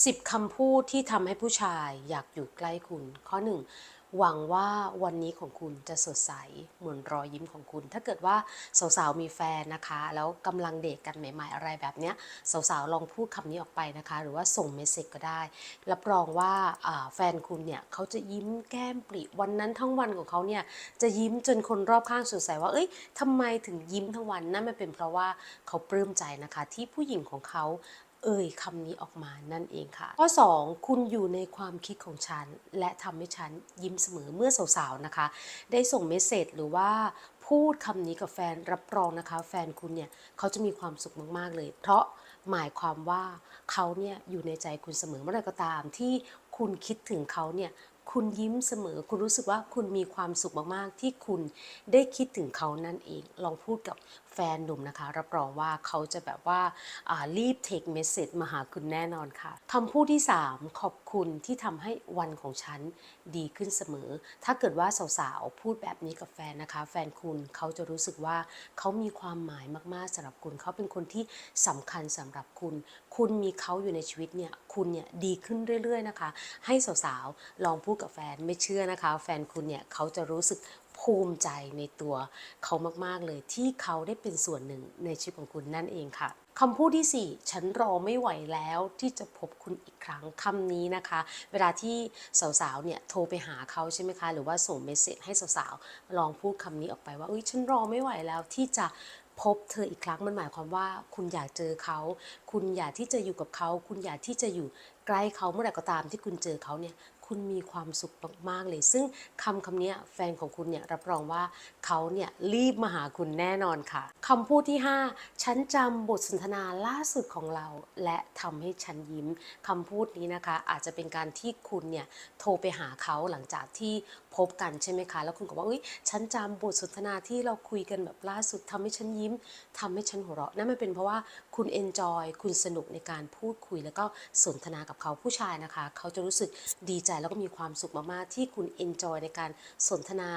10คำพูดที่ทำให้ผู้ชายอยากอยู่ใกล้คุณ ข้อ 1 หวังว่าวันนี้ของคุณจะสดใสเหมือนรอยยิ้มของคุณ ถ้าเกิดว่าสาวๆมีแฟนนะคะ แล้วกำลังเดทกกันใหม่ ๆ อะไรแบบเนี้ยสาวๆลองพูดคำนี้ออกไปนะคะ หรือว่าส่งเมสเซจก็ได้ รับรองว่าแฟนคุณเนี่ยเขาจะยิ้มแก้มปริวันนั้นทั้งวันของเขาเนี่ยจะยิ้มจนคนรอบข้างสงสัยว่าเอ้ยทำไมถึงยิ้มทั้งวันนั่นมันเป็นเพราะว่าเขาปลื้มใจนะคะ ที่ผู้หญิงของเขา เอ่ยคำนี้ออกมานั่นเองค่ะ ข้อ 2 คุณอยู่ในความคิดของฉัน และทำให้ฉันยิ้มเสมอเมื่อสาวๆนะคะ ได้ส่งเมสเซจหรือว่าพูดคำนี้กับแฟนรับรองนะคะ แฟนคุณเนี่ยเขาจะมีความสุขมากๆเลย เพราะหมายความว่าเขาเนี่ยอยู่ในใจคุณเสมอเมื่อไรก็ตามที่คุณคิดถึงเขาเนี่ย คุณยิ้มเสมอ คุณรู้สึกว่าคุณมีความสุขมากๆ ที่คุณได้คิดถึงเขานั่นเอง ลองพูดกับแฟนหนุ่มนะคะ รับรองว่าเขาจะแบบว่าารีบเทคเมสเซจมาหาคุณแน่นอนค่ะคำพูดที่ 3 ขอบคุณที่ทำให้วันของฉันดีขึ้นเสมอ ถ้าเกิดว่าสาวๆ พูดแบบนี้กับแฟนนะคะ แฟนคุณเขาจะรู้สึกว่าเขามีความหมายมากๆสำหรับคุณ เขาเป็นคนที่สำคัญสำหรับคุณ คุณมีเขาอยู่ในชีวิตเนี่ย คุณเนี่ยดีขึ้นเรื่อย ๆ นะคะ ให้สาวๆ ลองพูดกับแฟนไม่เชื่อนะคะ แฟนคุณเนี่ยเขาจะรู้สึกภูมิใจในตัวเขามาก ๆ เลยที่เขาได้เป็นส่วนหนึ่งในชีวิตของคุณนั่นเองค่ะคำพูดที่ 4 ฉันรอไม่ไหวแล้วที่จะพบคุณอีกครั้งคำนี้นะคะ เวลาที่สาวๆเนี่ยโทรไปหาเขาใช่ไหมคะ หรือว่าส่งเมสเซจให้สาวๆ ลองพูดคำนี้ออกไปว่าเอ้ยฉันรอไม่ไหวแล้วที่จะพบเธออีกครั้งมันหมายความว่า คุณอยากเจอเขา คุณอยากที่จะอยู่กับเขา คุณอยากที่จะอยู่ใกล้เขาเมื่อไหร่ก็ตามที่คุณเจอเขาเนี่ย คุณมีความสุขมากๆเลย ซึ่งคำคำนี้แฟนของคุณเนี่ยรับรองว่าเขาเนี่ยรีบมาหาคุณแน่นอนค่ะคำพูดที่ 5 ฉันจำบทสนทนาล่าสุดของเรา และทำให้ฉันยิ้มคำพูดนี้นะคะ อาจจะเป็นการที่คุณเนี่ยโทรไปหาเขาหลังจากที่พบกันใช่ไหมคะ แล้วคุณก็บอกว่าอุ้ยฉันจำบทสนทนาที่เราคุยกันแบบล่าสุดทำให้ฉันยิ้มทำให้ฉันหัวเราะนั่นมันเป็นเพราะว่าคุณเอนจอยคุณสนุกในการพูดคุยแล้วก็สนทนากับเขาผู้ชายนะคะ เขาจะรู้สึกดีใจแล้วก็มีความสุขมากๆ ที่คุณเอนจอยในการสนทนา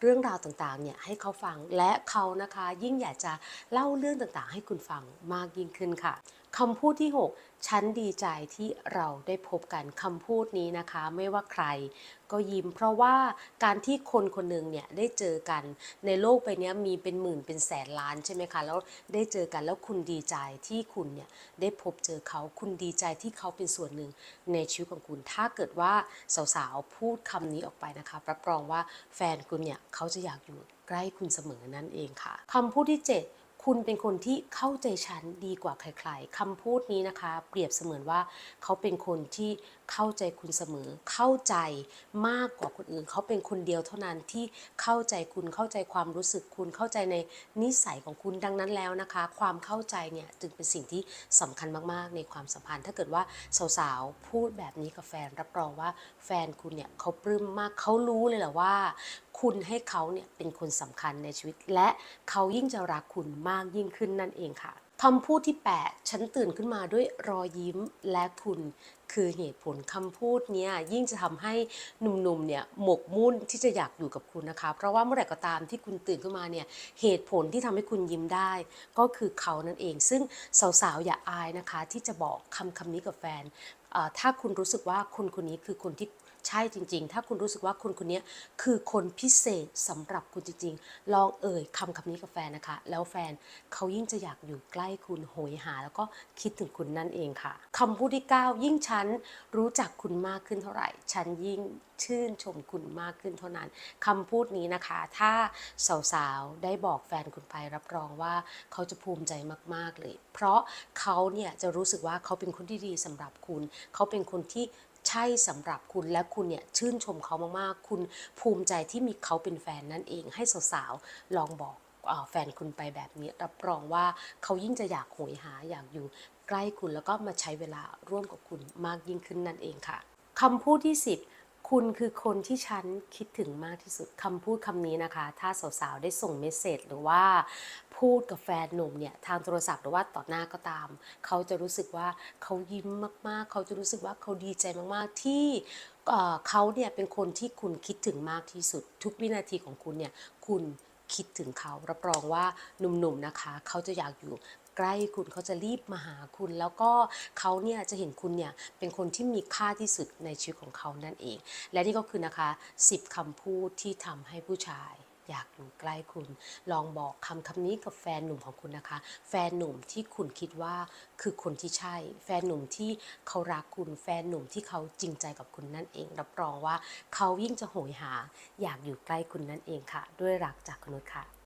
เรื่องราวต่างๆเนี่ยให้เขาฟังและเขานะคะ ยิ่งอยากจะเล่าเรื่องต่างๆ ให้คุณฟังมากยิ่งขึ้นค่ะคำพูดที่ 6 ฉันดีใจที่เราได้พบกันคำพูดนี้นะคะ ไม่ว่าใครก็ยิ้ม เพราะว่าการที่คนคนหนึ่งเนี่ยได้เจอกันในโลกใบนี้มีเป็นหมื่นเป็นแสนล้านใช่ไหมคะแล้วได้เจอกันแล้วคุณดีใจที่คุณเนี่ยได้พบเจอเขาคุณดีใจที่เขาเป็นส่วนหนึ่งในชีวิตของคุณ ถ้าเกิดว่าสาวๆพูดคำนี้ออกไปนะคะรับรองว่าแฟนคุณเนี่ยเขาจะอยากอยู่ใกล้คุณเสมอนั่นเองค่ะคำพูดที่ 7 คุณเป็นคนที่เข้าใจฉันดีกว่าใครๆคำพูดนี้นะคะ เปรียบเสมือนว่าเขาเป็นคนที่เข้าใจคุณเสมอ เข้าใจมากกว่าคนอื่น เขาเป็นคนเดียวเท่านั้นที่เข้าใจคุณเข้าใจความรู้สึกคุณเข้าใจในนิสัยของคุณดังนั้นแล้วนะคะ ความเข้าใจเนี่ยจึงเป็นสิ่งที่สำคัญมากๆ ในความสัมพันธ์ ถ้าเกิดว่าสาวๆพูดแบบนี้กับแฟนรับรองว่าแฟนคุณเนี่ยเขาปลื้มมากเขารู้เลยแหละว่า คุณให้เขาเนี่ยเป็นคนสำคัญในชีวิต และเขายิ่งจะรักคุณมากยิ่งขึ้นนั่นเองค่ะคำพูดที่ 8 ฉันตื่นขึ้นมาด้วยรอยยิ้มและคุณคือเหตุผลคำพูดเนี้ยยิ่งจะทำให้หนุ่มๆเนี่ยหมกมุ่นที่จะอยากอยู่กับคุณนะคะ เพราะว่าเมื่อไหร่ก็ตามที่คุณตื่นขึ้นมาเนี่ยเหตุผลที่ทำให้คุณยิ้มได้ ก็คือเขานั่นเอง ซึ่งสาวๆอย่าอายนะคะ ที่จะบอกคำคำนี้กับแฟนถ้าคุณรู้สึกว่าคนคนนี้คือคนที่ ใช่จริง ๆ ถ้าคุณรู้สึกว่าคนคนนี้คือคนพิเศษสำหรับคุณจริง ๆ ลองเอ่ยคำคำนี้กับแฟนนะคะ แล้วแฟนเขายิ่งจะอยากอยู่ใกล้คุณโหยหา แล้วก็คิดถึงคุณนั่นเองค่ะคำพูดที่ 9 ยิ่งฉันรู้จักคุณมากขึ้นเท่าไหร่ ฉันยิ่งชื่นชมคุณมากขึ้นเท่านั้นคำพูดนี้นะคะ ถ้าสาวๆได้บอกแฟนคุณไปรับรองว่าเขาจะภูมิใจมากๆเลย เพราะเขาเนี่ยจะรู้สึกว่าเขาเป็นคนที่ดีสำหรับคุณ เขาเป็นคนที่ ใช่สำหรับคุณและคุณเนี่ยชื่นชมเขามากๆ คุณภูมิใจที่มีเขาเป็นแฟนนั่นเอง ให้สาวๆลองบอกอแฟนคุณไปแบบนี้ รับรองว่าเขายิ่งจะอยากหวยหาอยากอยู่ใกล้คุณแล้วก็มาใช้เวลาร่วมกับคุณมากยิ่งขึ้นนั่นเองค่ะคำพูดที่ 10 คุณคือคนที่ฉันคิดถึงมากที่สุดคำพูดคำนี้นะคะ ถ้าสาวๆ ได้ส่งเมสเซจหรือว่าพูดกับแฟนหนุ่มเนี่ยทางโทรศัพท์หรือว่าต่อหน้าก็ตาม เขาจะรู้สึกว่าเขายิ้มมากๆ เขาจะรู้สึกว่าเขาดีใจมากๆ ที่เขาเนี่ยเป็นคนที่คุณคิดถึงมากที่สุด ทุกวินาทีของคุณเนี่ยคุณ คิดถึงเขารับรองว่าหนุ่มๆนะคะ เขาจะอยากอยู่ใกล้คุณเขาจะรีบมาหาคุณ แล้วก็เขาเนี่ยจะเห็นคุณเนี่ยเป็นคนที่มีค่าที่สุดในชีวิตของเขานั่นเอง และนี่ก็คือนะคะ 10คำพูดที่ทำให้ผู้ชาย อยากอยู่ใกล้คุณ ลองบอกคำคำนี้กับแฟนหนุ่มของคุณนะคะ แฟนหนุ่มที่คุณคิดว่าคือคนที่ใช่ แฟนหนุ่มที่เขารักคุณ แฟนหนุ่มที่เขาจริงใจกับคุณนั่นเอง รับรองว่าเขายิ่งจะโหยหา อยากอยู่ใกล้คุณนั่นเองค่ะ ด้วยรักจากคุณนุชค่ะ